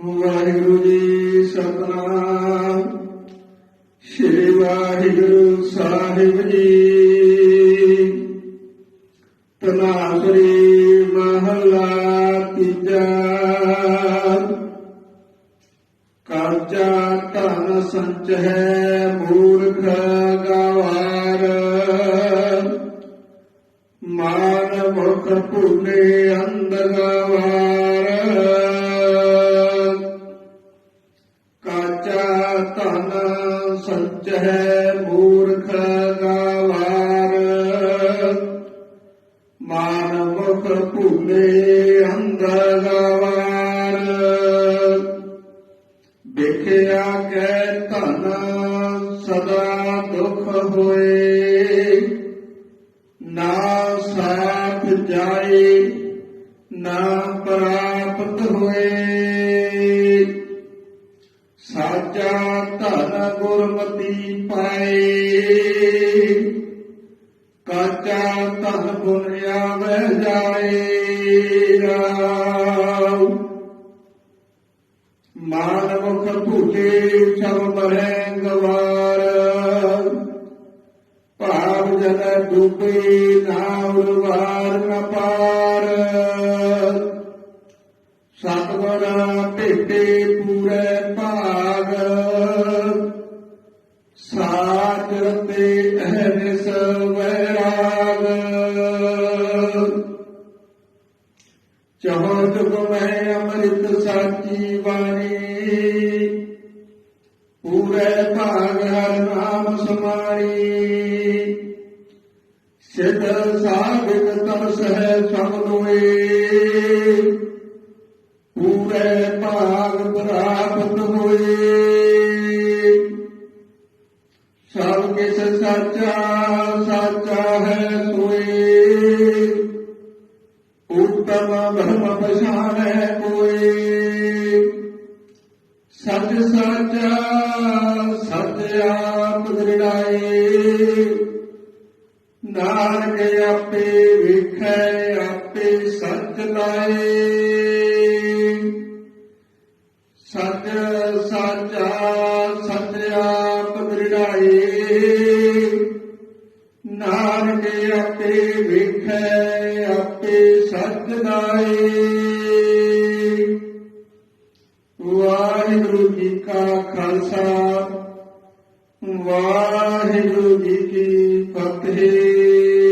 ਵਾਹਿਗੁਰੂ ਜੀ ਸਤਨਾਮ। ਸ੍ਰੀ ਵਾਹਿਗੁਰੂ ਸਾਹਿਬ ਜੀ। ਤਨਾਸਰੀ ਮਹਲਾ ਤੀਜਾ। ਕਾਚਾ ਧਨ ਸੰਚ ਹੈ ਮੂਰਖ ਗਵਾਰ। ਮਾਨ ਮੁਖ ਭੁਲੇ ਅੰਧ ਕਾਚਾ ਧਨ ਸੰਚ ਹੈ ਮੂਰਖ ਗਵਾਰ। ਮਾਨ ਮੁਖ ਭੁਲੇ ਅੰਧ ਗਵਾਰ। ਦੇਖਿਆ ਕੈ ਧਨ ਸਦਾ ਦੁਖ ਹੋਏ। ਨਾ ਸਾਥ ਜਾਏ, ਨਾ ਪ੍ਰਾਪਤ ਹੋਏ। ਸਾਚਾ ਧਨ ਗੁਰਮਤੀ ਪਾਏ। ਕਾਚਾ ਧਨ ਗੁਣ ਆਵੇ ਜਾਏ ਰਾਮ। ਮਾਨਵ ਭੂਲੇ ਸਭ ਮਰੈ ਗਵਾਰ। ਭਾਵ ਜਨ ਡੂਬੇ ਨਾ ਉਰਵਾਰ ਨ ਪਾਰ। ਸਤਗੁਰ ਭੇਟੇ ਪੂਰੇ ਸਾਚ ਰਤੇ ਅਹਨਿਸ ਵੈਰਾਗ। ਚਹੁ ਜੁਗ ਮੈਂ ਅੰਮ੍ਰਿਤ ਸਾਚੀ ਬਾਣੀ। ਪੂਰੇ ਭਾਗ ਹਰ ਨਾਮ ਸਮਾਈ ਸਿਧ ਸਾਧਿਕ ਤਰਸ ਹੈ ਸਭ ਲੋਏ ਭਾਗ ਪ੍ਰਾਪਤ ਹੋਏ। ਸਭ ਕਿਸ ਸਾਚਾ ਸਾਚਾ ਹੈ ਸੋਏ। ਉਤਮ ਬ੍ਰਹਮ ਪਛਾਣੈ ਕੋਈ ਸੱਚ ਸਾਚਾ ਸੱਚ ਆਪ ਦ੍ਰਿੜਾਏ। ਨਾਨਕ ਆਪੇ ਵੇਖੈ, ਆਪੇ ਸੱਚ ਲਾਏ। ਸਤ ਸਾਚਾ ਸਤਿਆ ਪਦਰਿੜਾਏ ਨਾਨਕ ਆਪੇ ਵੇਖੈ, ਆਪੇ ਸਤਨਾਏ ਵਾਹਿਗੁਰੂ ਜੀ ਕਾ ਖਾਲਸਾ, ਵਾਹਿਗੁਰੂ ਜੀ ਕੀ ਫਤਿਹ।